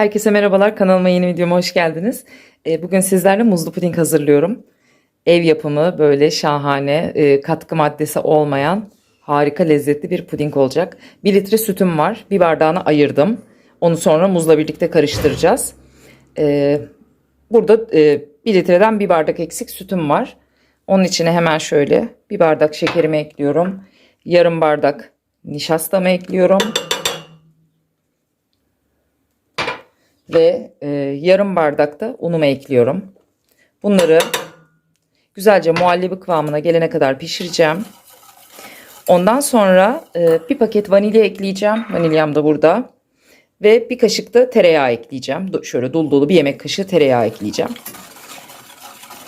Herkese merhabalar. Kanalıma yeni videoma hoş geldiniz. Ee, Bugün sizlerle muzlu puding hazırlıyorum. Ev yapımı böyle şahane, e, katkı maddesi olmayan harika lezzetli bir puding olacak. 1 litre sütüm var. Bir bardağını ayırdım. Onu sonra muzla birlikte karıştıracağız. Ee, Burada 1 litreden bir bardak eksik sütüm var. Onun içine hemen şöyle bir bardak şekerimi ekliyorum. Yarım bardak nişastamı ekliyorum. Ve e, yarım bardak da unumu ekliyorum. Bunları güzelce muhallebi kıvamına gelene kadar pişireceğim. Ondan sonra e, bir paket vanilya ekleyeceğim. Vanilyam da burada. Ve bir kaşık da tereyağı ekleyeceğim. Şöyle dolu dolu bir yemek kaşığı tereyağı ekleyeceğim.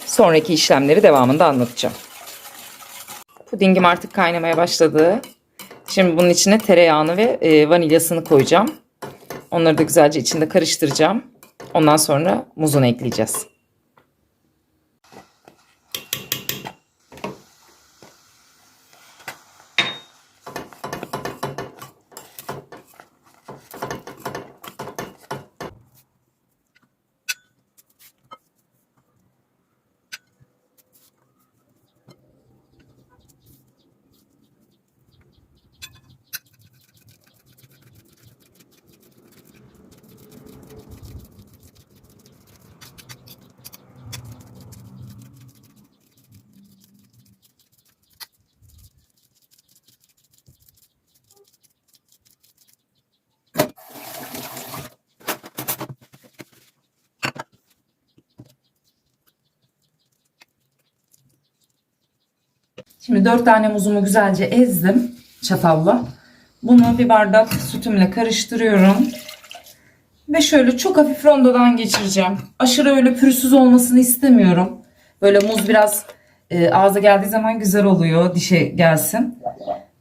Sonraki işlemleri devamında anlatacağım. Pudingim artık kaynamaya başladı. Şimdi bunun içine tereyağını ve e, vanilyasını koyacağım. Onları da güzelce içinde karıştıracağım. Ondan sonra muzunu ekleyeceğiz. Şimdi 4 tane muzumu güzelce ezdim çatalla. Bunu bir bardak sütümle karıştırıyorum. Ve şöyle çok hafif rondodan geçireceğim. Aşırı öyle pürüzsüz olmasını istemiyorum. Böyle muz biraz e, ağza geldiği zaman güzel oluyor dişe gelsin.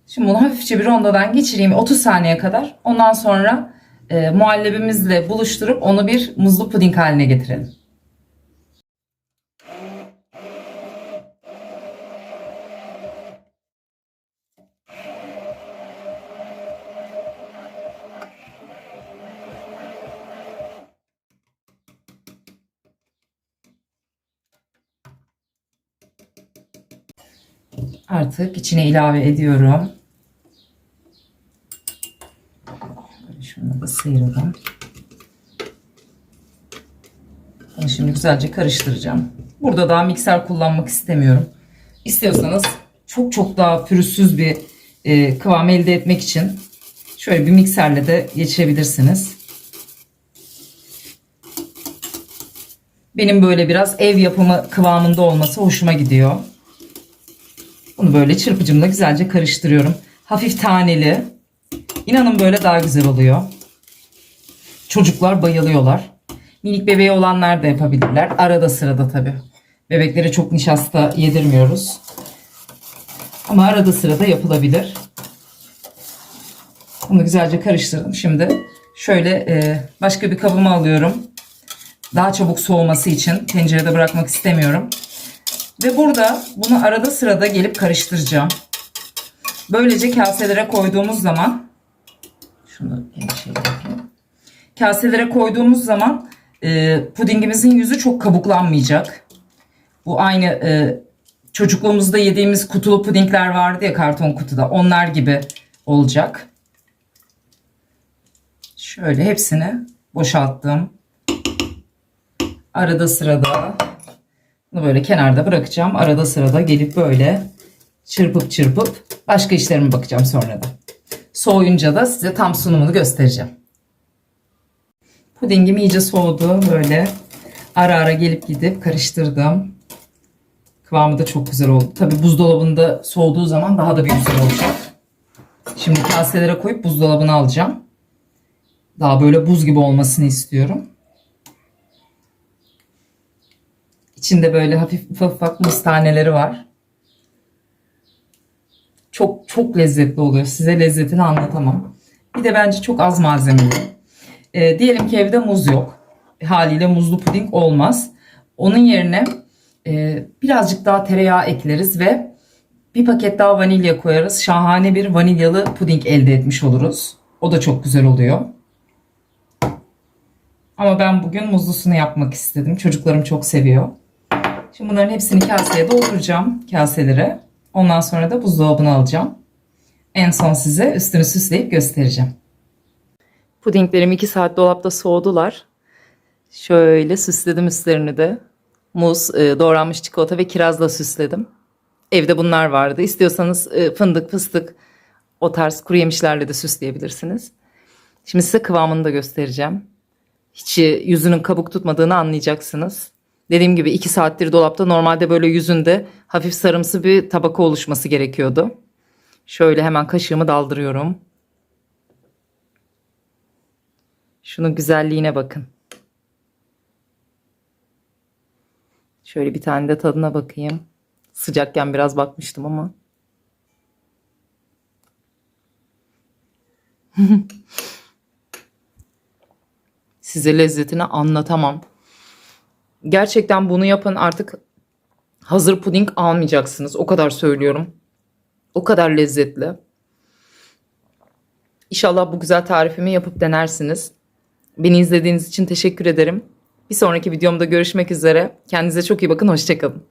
Şimdi bunu hafifçe bir rondodan geçireyim 30 saniye kadar. Ondan sonra e, muhallebimizle buluşturup onu bir muzlu puding haline getirelim. Artık içine ilave ediyorum. Şunu da sıyıralım. Bunu şimdi güzelce karıştıracağım. Burada daha mikser kullanmak istemiyorum. İstiyorsanız çok çok daha pürüzsüz bir e, kıvam elde etmek için şöyle bir mikserle de geçirebilirsiniz. Benim böyle biraz ev yapımı kıvamında olması hoşuma gidiyor. Bunu böyle çırpıcımla güzelce karıştırıyorum. Hafif taneli. İnanın böyle daha güzel oluyor. Çocuklar bayılıyorlar. Minik bebeği olanlar da yapabilirler. Arada sırada tabii. Bebeklere çok nişasta yedirmiyoruz. Ama arada sırada yapılabilir. Bunu güzelce karıştırdım. Şimdi şöyle e, başka bir kabıma alıyorum. Daha çabuk soğuması için tencerede bırakmak istemiyorum. Ve burada bunu arada sırada gelip karıştıracağım. Böylece kaselere koyduğumuz zaman şunu şey. Kaselere koyduğumuz zaman e, pudingimizin yüzü çok kabuklanmayacak. Bu aynı e, çocukluğumuzda yediğimiz kutulu pudingler vardı ya karton kutuda. Onlar gibi olacak. Şöyle hepsini boşalttım. Arada sırada bunu böyle kenarda bırakacağım. Arada sırada gelip böyle çırpıp çırpıp başka işlerime bakacağım sonra da. Soğuyunca da size tam sunumunu göstereceğim. Pudingim iyice soğudu. Böyle ara ara gelip gidip karıştırdım. Kıvamı da çok güzel oldu. Tabi buzdolabında soğuduğu zaman daha da bir güzel olacak. Şimdi kaselere koyup buzdolabına alacağım. Daha böyle buz gibi olmasını istiyorum. İçinde böyle hafif ufak ufak muz taneleri var. Çok çok lezzetli oluyor. Size lezzetini anlatamam. Bir de bence çok az malzemeli. Ee, diyelim ki evde muz yok. Haliyle muzlu puding olmaz. Onun yerine e, birazcık daha tereyağı ekleriz ve bir paket daha vanilya koyarız. Şahane bir vanilyalı puding elde etmiş oluruz. O da çok güzel oluyor. Ama ben bugün muzlusunu yapmak istedim. Çocuklarım çok seviyor. Şimdi bunların hepsini kaseye dolduracağım kaselere. Ondan sonra da buzdolabına alacağım. En son size üstünü süsleyip göstereceğim. Pudinglerim 2 saat dolapta soğudular. Şöyle süsledim üstlerini de. Muz, e, doğranmış çikolata ve kirazla süsledim. Evde bunlar vardı. İstiyorsanız e, fındık, fıstık o tarz kuru yemişlerle de süsleyebilirsiniz. Şimdi size kıvamını da göstereceğim. Hiç e, yüzünün kabuk tutmadığını anlayacaksınız. Dediğim gibi 2 saattir dolapta normalde böyle yüzünde hafif sarımsı bir tabaka oluşması gerekiyordu. Şöyle hemen kaşığımı daldırıyorum. Şunun güzelliğine bakın. Şöyle bir tane de tadına bakayım. Sıcakken biraz bakmıştım ama. Size lezzetini anlatamam. Gerçekten bunu yapın artık hazır puding almayacaksınız. O kadar söylüyorum. O kadar lezzetli. İnşallah bu güzel tarifimi yapıp denersiniz. Beni izlediğiniz için teşekkür ederim. Bir sonraki videomda görüşmek üzere. Kendinize çok iyi bakın. Hoşçakalın.